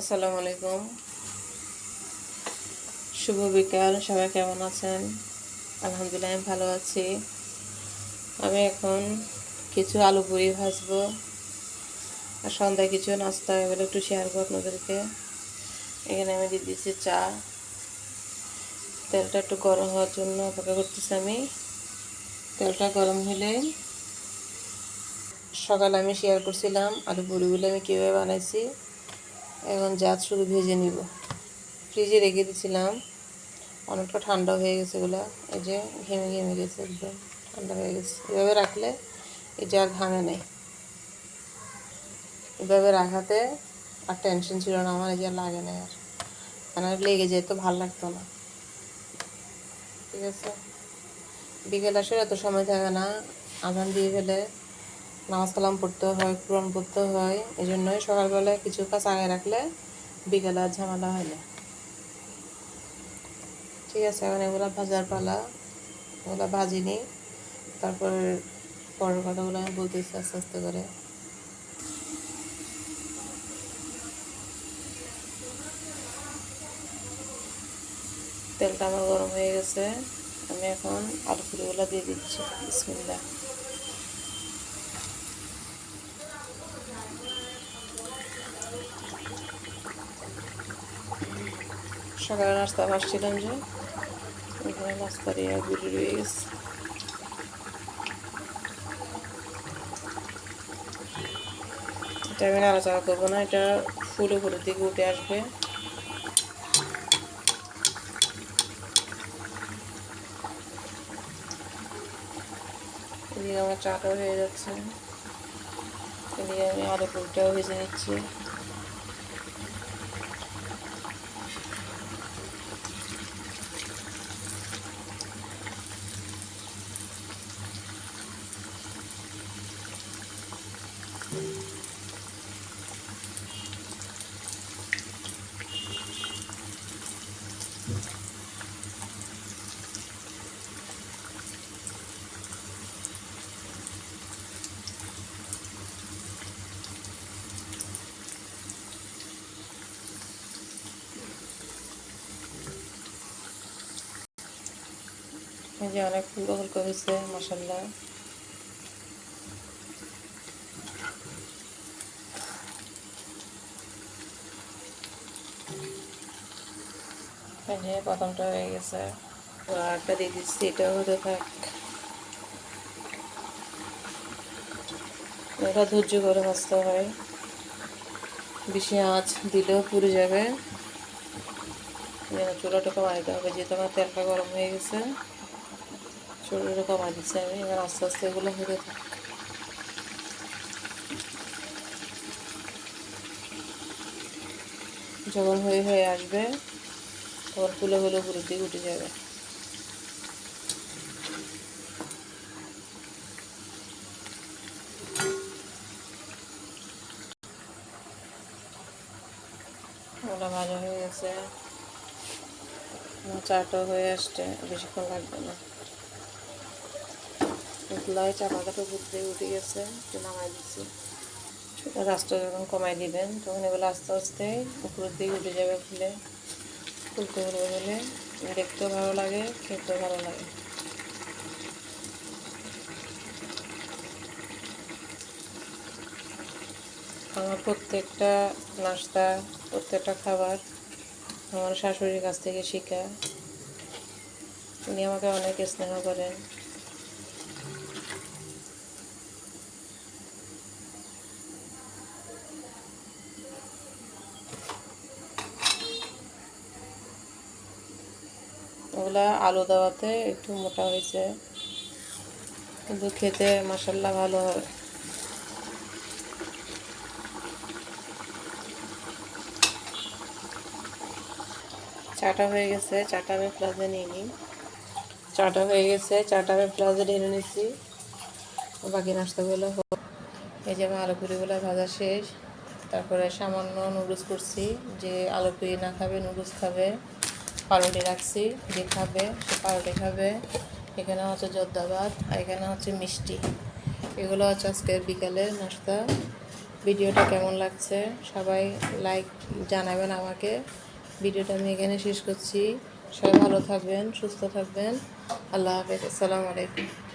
আসসালামু আলাইকুম। শুভ বিকাল, সবাই কেমন আছেন? আলহামদুলিল্লাহ, আমি ভালো আছি। আমি এখন কিছু আলু পুরি ভাজবো। আর সন্ধ্যায় কিছু নাস্তা এগুলো একটু শেয়ার করব আপনাদেরকে। এখানে আমি দিয়ে দিচ্ছি চা। তেলটা একটু গরম হওয়ার জন্য অপেক্ষা করতেছি আমি। তেলটা গরম হলে সকালে আমি শেয়ার করছিলাম আলু পুরিগুলো আমি কীভাবে বানাইছি। এখন জাত শুধু ভেজে নিব। ফ্রিজে রেখে দিয়েছিলাম অনেকটা ঠান্ডা হয়ে গেছে এগুলো। এই যে ঘেমে ঘেমে গেছে একদম। ঠান্ডা হয়ে গেছে। এভাবে রাখলে এই জার ঘামে নেই। এভাবে রাখাতে আর টেনশন ছিল না। আমার এই যে লাগে না আর। মানে লেগে যেত, ভালো লাগতো না। ঠিক আছে? বিকেল আসলে এত সময় থাকে না। আধান দিয়ে ফেলে। নামাজ কালাম পড়তে হয়, কোরআন পড়তে হয় এই জন্যই সকালবেলায় কিছু কাজ আগে রাখলে বিকেলে আর ঝামেলা হয় না। ঠিক আছে, এখন এগুলো ভাজার পালা, এগুলো ভাজিনি তারপর পরের কথাগুলো আমি বলতেছি আস্তে আস্তে করে। তেলটা আমার গরম হয়ে গেছে, আমি এখন আলু পুরিগুলো দিয়ে দিচ্ছি বিসমিল্লা সকালে নাস্তা ভাসছিলাম যে, ওইখানে নাস্তা দিয়ে গুড়ি রয়ে গেছে এটা আমি নাড়াচাড়া করব না, এটা ফুল উপরের দিকে উঠে আসবে। এদিকে আমার চাটাও হয়ে যাচ্ছে। এদিকে আমি আলু পুরিটাও ভেজে নিচ্ছি। এই যে অনেক ফুলকো ফুলকো হয়েছে মশাল্লা এই যে প্রথমটা হয়ে গেছে। একটা দিয়ে দিচ্ছি, এটাও হতে থাক। এটা ধৈর্য করে ভাজতে হয়। বেশি আঁচ দিলেও পুড়ে যাবে। যেন চুলাটা কমাই হবে, যেহেতু আমার তেলটা গরম হয়ে গেছে। চুলাটা কমাই দিচ্ছি আমি এবার আস্তে আস্তে এগুলো হতে থাক যখন হয়ে হয়ে আসবে, তখন ফুলে ফুলে উপরের দিকে উঠে যাবে ভাজা হয়ে গেছে। চাটাও হয়ে আসছে, বেশিক্ষণ লাগবে না। এগুলাই চাপাটা তো বুঝতে উঠে গেছে, একটু নামাই দিচ্ছি। রাস্তা যখন কমাই দিবেন, তখন এগুলো আস্তে আস্তে উপরের দিকে উঠে যাবে ফুলে। ফুলতে ফুলবে হলে দেখতেও ভালো লাগে, খেতেও ভালো লাগে। আমার প্রত্যেকটা নাস্তা, প্রত্যেকটা খাবার আমার শাশুড়ির কাছ থেকে শেখা। উনি আমাকে অনেক স্নেহ করেন। ওগুলা আলু দেওয়াতে একটু মোটা হয়েছে। কিন্তু খেতে মশাল্লা ভালো হয়। চাটা হয়ে গেছে, চাটা আমি প্লাজে নিয়ে নিই। চাটা হয়ে গেছে, চাটা আমি প্লাজে ঢেলে নিচ্ছি বাকি নাস্তাগুলো এই যে আমি আলু পুরিগুলো ভাজা শেষ। তারপরে সামান্য নুডলস করছি, যে আলু পুরি না খাবে, নুডলস খাবে। পাউরুটি রাখছি যে খাবে, সে পাউরুটি খাবে। এখানে হচ্ছে জর্দাবাদ, আর এখানে হচ্ছে মিষ্টি। এগুলো হচ্ছে আজকের বিকালে নাস্তা। ভিডিওটা কেমন লাগছে? সবাই লাইক জানাবেন আমাকে। ভিডিওটা আমি এখানে শেষ করছি। সবাই ভালো থাকবেন, সুস্থ থাকবেন। আল্লাহ হাফেজ, আসসালামু আলাইকুম।